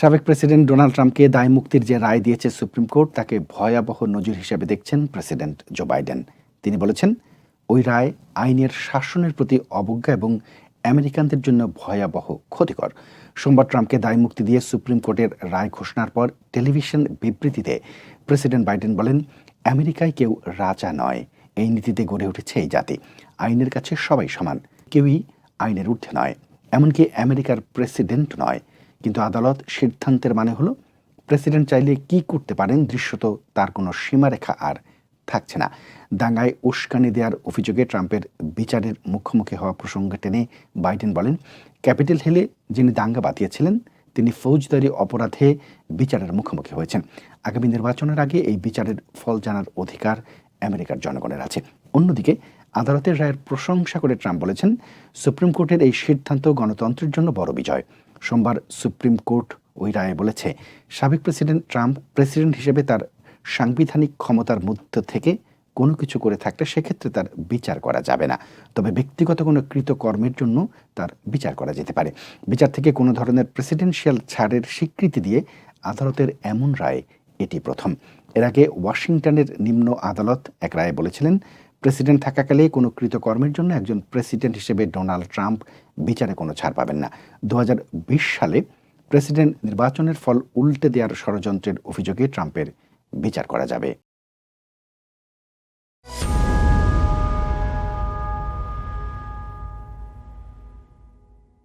সাবেক president Donald ট্রাম্পকে দায় মুক্তির যে রায় দিয়েছে সুপ্রিম কোর্ট, তাকে ভয়াবহ নজির হিসেবে দেখছেন প্রেসিডেন্ট জো বাইডেন। তিনি বলেছেন, ওই রায় আইনের শাসনের প্রতি অবজ্ঞা এবং আমেরিকানদের জন্য ভয়াবহ ক্ষতিকর। সোমবার ট্রাম্পকে দায় মুক্তি দিয়ে সুপ্রিম কোর্টের রায় ঘোষণার পর টেলিভিশন বিবৃতিতে প্রেসিডেন্ট বাইডেন বলেন, আমেরিকায় কেউ রাজা নয়। এই নীতিতে গড়ে উঠেছে এই জাতি। আইনের কাছে সবাই সমান। কেউই আইনের ঊর্ধ্বে নয়। এমনকি আমেরিকার প্রেসিডেন্ট নয়। কিন্তু আদালত সিদ্ধান্তের মানে হলো, প্রেসিডেন্ট চাইলে কি করতে পারেন দৃশ্যত তার কোনো সীমারেখা আর থাকছে না। দাঙ্গায় উস্কানি দেওয়ার অভিযোগে ট্রাম্পের বিচারের মুখোমুখি হওয়া প্রসঙ্গে টেনে বাইডেন বলেন, ক্যাপিটাল হিলে যিনি দাঙ্গা বাতিয়েছিলেন তিনি ফৌজদারি অপরাধে বিচারের মুখোমুখি হয়েছেন। আগামী নির্বাচনের আগে এই বিচারের ফল জানার অধিকার আমেরিকার জনগণের আছে। অন্যদিকে আদালতের রায়ের প্রশংসা করে ট্রাম্প বলেছেন, সুপ্রিম কোর্টের এই সিদ্ধান্ত গণতন্ত্রের জন্য বড় বিজয়। সোমবার সুপ্রিম কোর্ট ওই রায়ে বলেছে, সাবেক প্রেসিডেন্ট ট্রাম্প প্রেসিডেন্ট হিসেবে তার সাংবিধানিক ক্ষমতার মধ্য থেকে কোনো কিছু করে থাকলে সেক্ষেত্রে তার বিচার করা যাবে না। তবে ব্যক্তিগত কোনো কৃতকর্মের জন্য তার বিচার করা যেতে পারে। বিচার থেকে কোনো ধরনের প্রেসিডেন্সিয়াল ছাড়ের স্বীকৃতি দিয়ে আদালতের এমন রায় এটি প্রথম। এর আগে ওয়াশিংটনের নিম্ন আদালত এক রায়ে বলেছিলেন প্রেসিডেন্ট থাকাকালে কোনো কৃতকর্মের জন্য একজন প্রেসিডেন্ট হিসেবে ডোনাল্ড ট্রাম্প বিচারে কোনো ছাড় পাবেন না। দু হাজার বিশ সালে প্রেসিডেন্ট নির্বাচনের ফল উল্টে দেওয়ার ষড়যন্ত্রের অভিযোগে ট্রাম্পের বিচার করা যাবে।